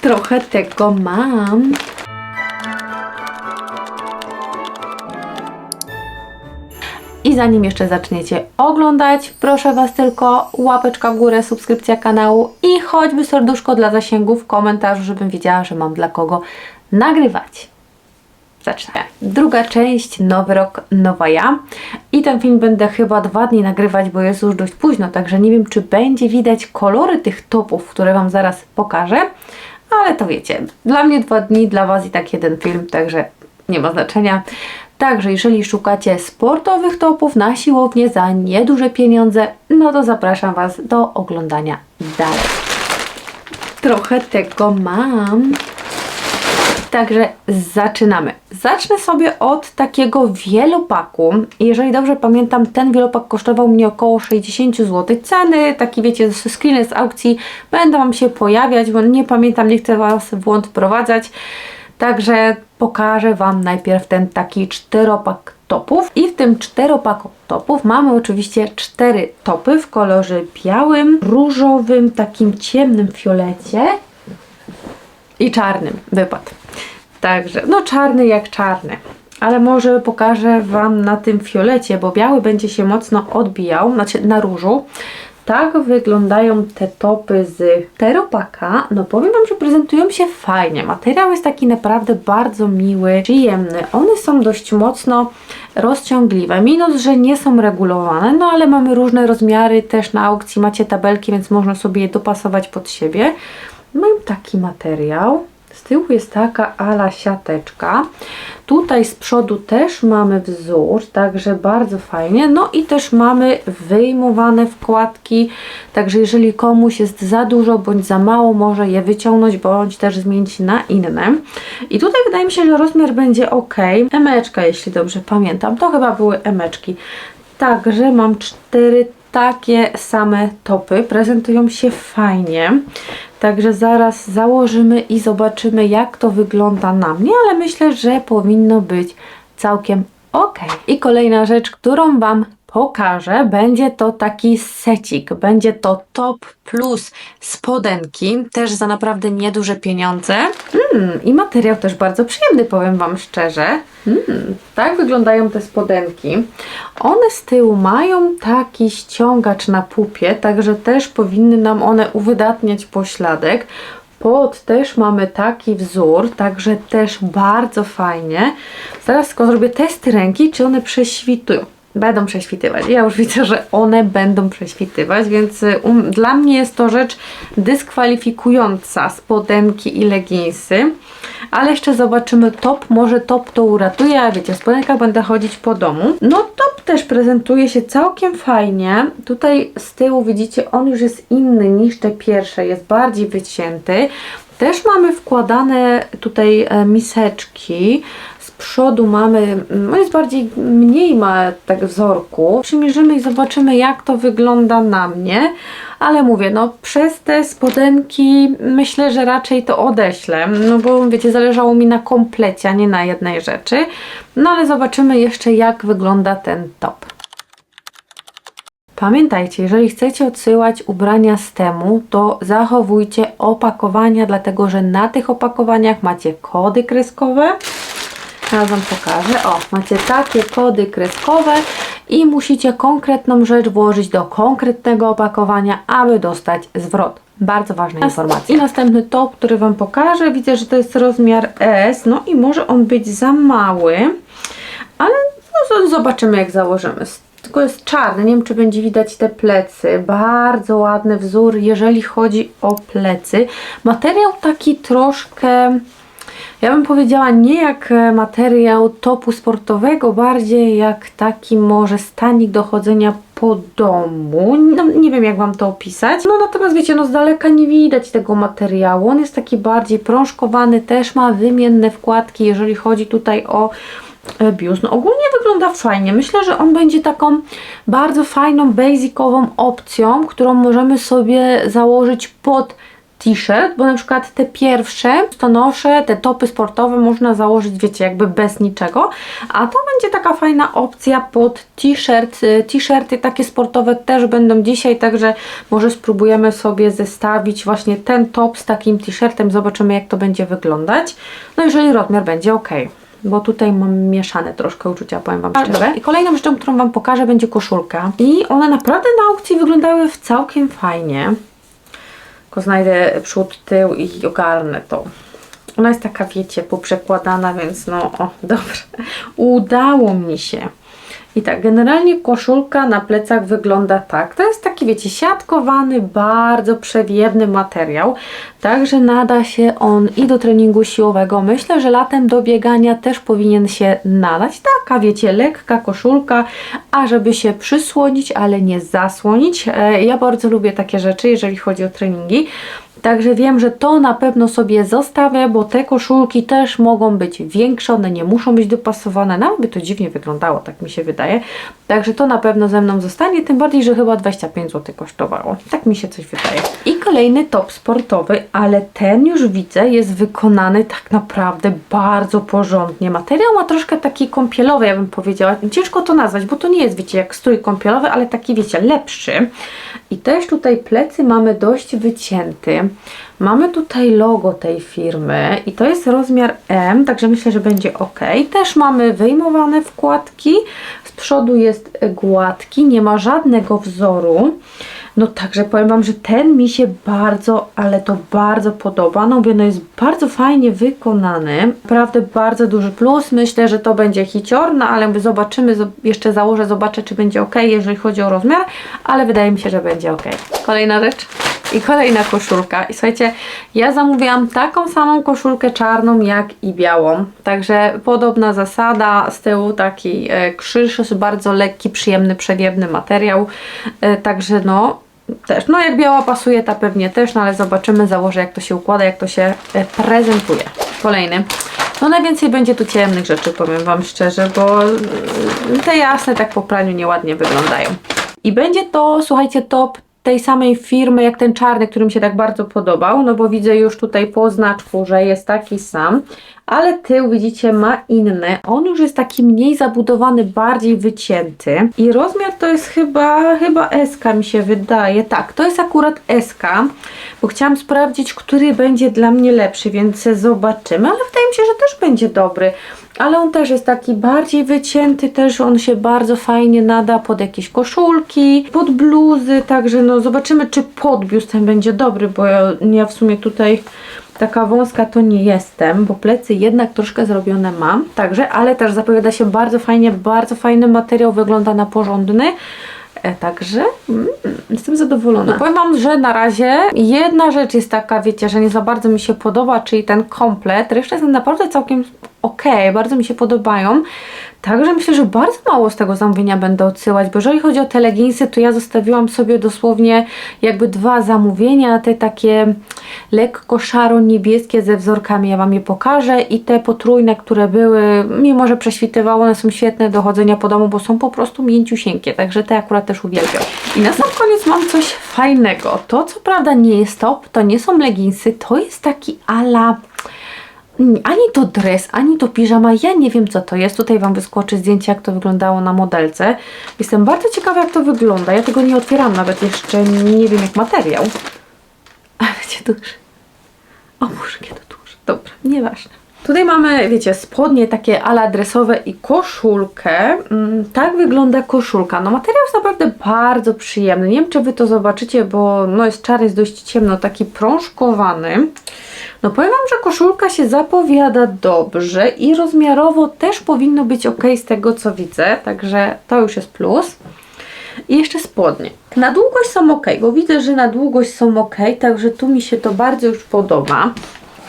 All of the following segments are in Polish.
Trochę tego mam. I zanim jeszcze zaczniecie oglądać, proszę Was tylko łapeczka w górę, subskrypcja kanału i choćby serduszko dla zasięgów, komentarz, żebym wiedziała, że mam dla kogo nagrywać. Zacznę. Druga część, nowy rok, nowa ja. I ten film będę chyba dwa dni nagrywać, bo jest już dość późno, także nie wiem, czy będzie widać kolory tych topów, które Wam zaraz pokażę. Ale to wiecie, dla mnie dwa dni, dla Was i tak jeden film, także nie ma znaczenia. Także jeżeli szukacie sportowych topów na siłownię za nieduże pieniądze, no to zapraszam Was do oglądania dalej. Trochę tego mam. Także zaczynamy. Zacznę sobie od takiego wielopaku. Jeżeli dobrze pamiętam, ten wielopak kosztował mnie około 60 zł. Ceny, taki wiecie, screeny z aukcji będą Wam się pojawiać, bo nie pamiętam, nie chcę Was w błąd wprowadzać. Także pokażę Wam najpierw ten taki czteropak topów. I w tym czteropaku topów mamy oczywiście cztery topy w kolorze białym, różowym, takim ciemnym fiolecie i czarnym wypad. Także, no czarny jak czarny. Ale może pokażę Wam na tym fiolecie, bo biały będzie się mocno odbijał, znaczy na różu. Tak wyglądają te topy z teropaka. No powiem Wam, że prezentują się fajnie. Materiał jest taki naprawdę bardzo miły, przyjemny. One są dość mocno rozciągliwe. Minus, że nie są regulowane, no ale mamy różne rozmiary. Też na aukcji macie tabelki, więc można sobie je dopasować pod siebie. Mają taki materiał. Z tyłu jest taka ala siateczka. Tutaj z przodu też mamy wzór, także bardzo fajnie. No i też mamy wyjmowane wkładki, także jeżeli komuś jest za dużo bądź za mało, może je wyciągnąć bądź też zmienić na inne. I tutaj wydaje mi się, że rozmiar będzie ok. Emeczka, jeśli dobrze pamiętam, to chyba były emeczki. Także mam cztery takie same topy, prezentują się fajnie. Także zaraz założymy i zobaczymy, jak to wygląda na mnie, ale myślę, że powinno być całkiem ok. I kolejna rzecz, którą Wam pokażę, będzie to taki secik. Będzie to top plus spodenki, też za naprawdę nieduże pieniądze. Mm, I materiał też bardzo przyjemny, powiem Wam szczerze. Mm, tak wyglądają te spodenki. One z tyłu mają taki ściągacz na pupie, także też powinny nam one uwydatniać pośladek. Pod też mamy taki wzór, także też bardzo fajnie. Zaraz tylko zrobię testy ręki, czy one prześwitują. Będą prześwitywać. Ja już widzę, że one będą prześwitywać, więc y, um, dla mnie jest to rzecz dyskwalifikująca spodenki i leginsy. Ale jeszcze zobaczymy top. Może top to uratuje, a wiecie, w spodenkach będę chodzić po domu. No top też prezentuje się całkiem fajnie. Tutaj z tyłu widzicie, on już jest inny niż te pierwsze. Jest bardziej wycięty. Też mamy wkładane tutaj e, miseczki. Przodu mamy, no jest bardziej, mniej ma tak wzorku. Przymierzymy i zobaczymy jak to wygląda na mnie. Ale mówię, no przez te spodenki myślę, że raczej to odeślę. No bo wiecie, zależało mi na komplecie, a nie na jednej rzeczy. No ale zobaczymy jeszcze jak wygląda ten top. Pamiętajcie, jeżeli chcecie odsyłać ubrania z temu, to zachowujcie opakowania, dlatego że na tych opakowaniach macie kody kreskowe. Teraz Wam pokażę. O, macie takie kody kreskowe i musicie konkretną rzecz włożyć do konkretnego opakowania, aby dostać zwrot. Bardzo ważna informacja. I następny top, który Wam pokażę. Widzę, że to jest rozmiar S, no i może on być za mały, ale no, zobaczymy jak założymy. Tylko jest czarny, nie wiem czy będzie widać te plecy. Bardzo ładny wzór, jeżeli chodzi o plecy. Materiał taki troszkę, ja bym powiedziała nie jak e, materiał topu sportowego, bardziej jak taki może stanik do chodzenia po domu. No, nie wiem jak Wam to opisać. No natomiast wiecie, no z daleka nie widać tego materiału. On jest taki bardziej prążkowany, też ma wymienne wkładki, jeżeli chodzi tutaj o e, biust. No ogólnie wygląda fajnie. Myślę, że on będzie taką bardzo fajną, basicową opcją, którą możemy sobie założyć pod t-shirt, bo na przykład te pierwsze to noszę, te topy sportowe można założyć, wiecie, jakby bez niczego, a to będzie taka fajna opcja pod t-shirt. Y, T-shirty takie sportowe też będą dzisiaj, także może spróbujemy sobie zestawić właśnie ten top z takim t-shirtem, zobaczymy jak to będzie wyglądać. No jeżeli rozmiar będzie ok. Bo tutaj mam mieszane troszkę uczucia, powiem Wam szczerze. I kolejną rzeczą, którą Wam pokażę, będzie koszulka. I one naprawdę na aukcji wyglądały w całkiem fajnie. Tylko znajdę przód, tył i ogarnę to. Ona jest taka, wiecie, poprzekładana, więc no, o, dobrze. Udało mi się. I tak, generalnie koszulka na plecach wygląda tak. To jest taki, wiecie, siatkowany, bardzo przewiewny materiał. Także nada się on i do treningu siłowego. Myślę, że latem do biegania też powinien się nadać. Taka, wiecie, lekka koszulka, a żeby się przysłonić, ale nie zasłonić. E, Ja bardzo lubię takie rzeczy, jeżeli chodzi o treningi. Także wiem, że to na pewno sobie zostawię, bo te koszulki też mogą być większe, one nie muszą być dopasowane, nawet by to dziwnie wyglądało, tak mi się wydaje. Także to na pewno ze mną zostanie, tym bardziej, że chyba 25 zł kosztowało. Tak mi się coś wydaje. I kolejny top sportowy, ale ten już widzę jest wykonany tak naprawdę bardzo porządnie. Materiał ma troszkę taki kąpielowy, ja bym powiedziała. Ciężko to nazwać, bo to nie jest, wiecie, jak strój kąpielowy, ale taki, wiecie, lepszy. I też tutaj plecy mamy dość wycięty. Mamy tutaj logo tej firmy i to jest rozmiar M, także myślę, że będzie ok. Też mamy wyjmowane wkładki, z przodu jest gładki, nie ma żadnego wzoru. No także powiem Wam, że ten mi się bardzo, ale to bardzo podoba. No mówię, no jest bardzo fajnie wykonany. Naprawdę bardzo duży plus. Myślę, że to będzie hicior, ale mówię, zobaczymy, zo- jeszcze założę, zobaczę czy będzie ok, jeżeli chodzi o rozmiar, ale wydaje mi się, że będzie ok. Kolejna rzecz. I kolejna koszulka. I słuchajcie, ja zamówiłam taką samą koszulkę czarną jak i białą. Także podobna zasada. Z tyłu taki e, krzyż, bardzo lekki, przyjemny, przewiewny materiał. E, także no, też. No jak biała pasuje, ta pewnie też, no ale zobaczymy, założę jak to się układa, jak to się e, prezentuje. Kolejny. No najwięcej będzie tu ciemnych rzeczy, powiem Wam szczerze, bo e, te jasne tak po praniu nieładnie wyglądają. I będzie to, słuchajcie, top tej samej firmy jak ten czarny, który mi się tak bardzo podobał, no bo widzę już tutaj po znaczku, że jest taki sam, ale tył widzicie ma inny. On już jest taki mniej zabudowany, bardziej wycięty i rozmiar to jest chyba, chyba SK mi się wydaje. Tak, to jest akurat SK, bo chciałam sprawdzić, który będzie dla mnie lepszy, więc zobaczymy, ale wydaje mi się, że też będzie dobry. Ale on też jest taki bardziej wycięty, też on się bardzo fajnie nada pod jakieś koszulki, pod bluzy, także no zobaczymy, czy pod biust ten będzie dobry, bo ja, ja w sumie tutaj taka wąska to nie jestem, bo plecy jednak troszkę zrobione mam, także, ale też zapowiada się bardzo fajnie, bardzo fajny materiał, wygląda na porządny. E, Także mm, jestem zadowolona. No powiem Wam, że na razie jedna rzecz jest taka, wiecie, że nie za bardzo mi się podoba, czyli ten komplet. Reszta jest naprawdę całkiem ok, bardzo mi się podobają. Także myślę, że bardzo mało z tego zamówienia będę odsyłać, bo jeżeli chodzi o te leginsy, to ja zostawiłam sobie dosłownie jakby dwa zamówienia, te takie lekko szaro-niebieskie ze wzorkami, ja Wam je pokażę i te potrójne, które były, mimo że prześwitywały, one są świetne do chodzenia po domu, bo są po prostu mięciusieńkie, także te akurat też uwielbiam. I na sam koniec mam coś fajnego. To co prawda nie jest top, to nie są leginsy, to jest taki ala... Ani to dres, ani to piżama, ja nie wiem co to jest. Tutaj Wam wyskoczy zdjęcie, jak to wyglądało na modelce. Jestem bardzo ciekawa, jak to wygląda. Ja tego nie otwieram nawet jeszcze, nie wiem jak materiał. Ale cię duży. O Boże, kiedy duży. Dobra, nieważne. Tutaj mamy, wiecie, spodnie takie ala dresowe i koszulkę. Mm, tak wygląda koszulka. No materiał jest naprawdę bardzo przyjemny. Nie wiem, czy Wy to zobaczycie, bo no jest czarny, jest dość ciemno, taki prążkowany. No powiem Wam, że koszulka się zapowiada dobrze i rozmiarowo też powinno być ok z tego, co widzę. Także to już jest plus. I jeszcze spodnie. Na długość są ok, bo widzę, że na długość są ok, także tu mi się to bardzo już podoba.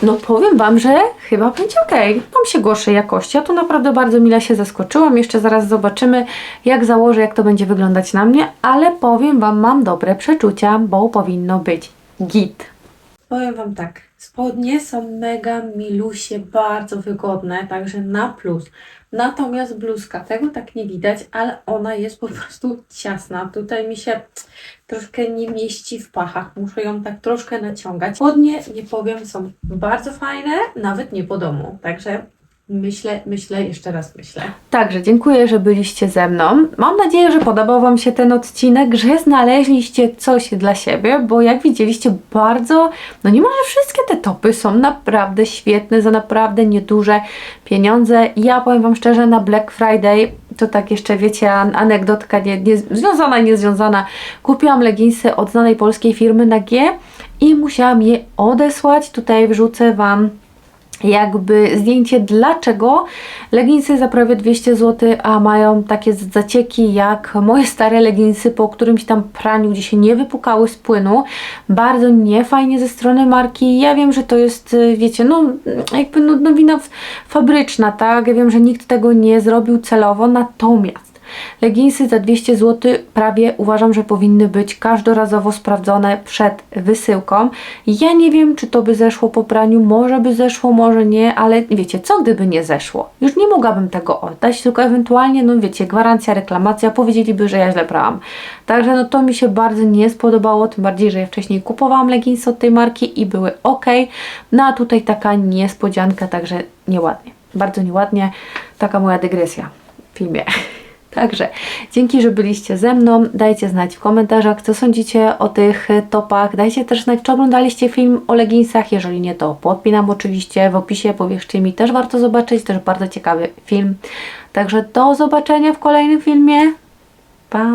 No powiem Wam, że chyba będzie ok. Mam się gorszej jakości. Ja tu naprawdę bardzo mile się zaskoczyłam. Jeszcze zaraz zobaczymy, jak założę, jak to będzie wyglądać na mnie, ale powiem Wam, mam dobre przeczucia, bo powinno być git. Powiem Wam tak, spodnie są mega milusie, bardzo wygodne, także na plus. Natomiast bluzka, tego tak nie widać, ale ona jest po prostu ciasna. Tutaj mi się troszkę nie mieści w pachach, muszę ją tak troszkę naciągać. Spodnie, nie powiem, są bardzo fajne, nawet nie po domu, także myślę, myślę, jeszcze raz myślę. Także dziękuję, że byliście ze mną. Mam nadzieję, że podobał Wam się ten odcinek, że znaleźliście coś dla siebie, bo jak widzieliście bardzo, no niemalże wszystkie te topy są naprawdę świetne, za naprawdę nieduże pieniądze. Ja powiem Wam szczerze, na Black Friday, to tak jeszcze wiecie, an- anegdotka nie, nie, związana, niezwiązana, kupiłam leginsy od znanej polskiej firmy na G i musiałam je odesłać. Tutaj wrzucę Wam jakby zdjęcie, dlaczego leginsy za prawie 200 zł, a mają takie zacieki jak moje stare leginsy po którymś tam praniu, gdzie się nie wypukały z płynu. Bardzo niefajnie ze strony marki. Ja wiem, że to jest, y, wiecie, no jakby no, no wina f- fabryczna, tak? Ja wiem, że nikt tego nie zrobił celowo, natomiast Leginsy za 200 zł prawie uważam, że powinny być każdorazowo sprawdzone przed wysyłką. Ja nie wiem, czy to by zeszło po praniu, może by zeszło, może nie, ale wiecie, co gdyby nie zeszło? Już nie mogłabym tego oddać, tylko ewentualnie, no wiecie, gwarancja, reklamacja, powiedzieliby, że ja źle brałam. Także no to mi się bardzo nie spodobało, tym bardziej, że ja wcześniej kupowałam leginsy od tej marki i były ok. No a tutaj taka niespodzianka, także nieładnie. Bardzo nieładnie. Taka moja dygresja w filmie. Także dzięki, że byliście ze mną. Dajcie znać w komentarzach, co sądzicie o tych e, topach. Dajcie też znać, czy oglądaliście film o leginsach. Jeżeli nie, to podpinam oczywiście w opisie. Powierzcie mi, też warto zobaczyć. Też bardzo ciekawy film. Także do zobaczenia w kolejnym filmie. Pa!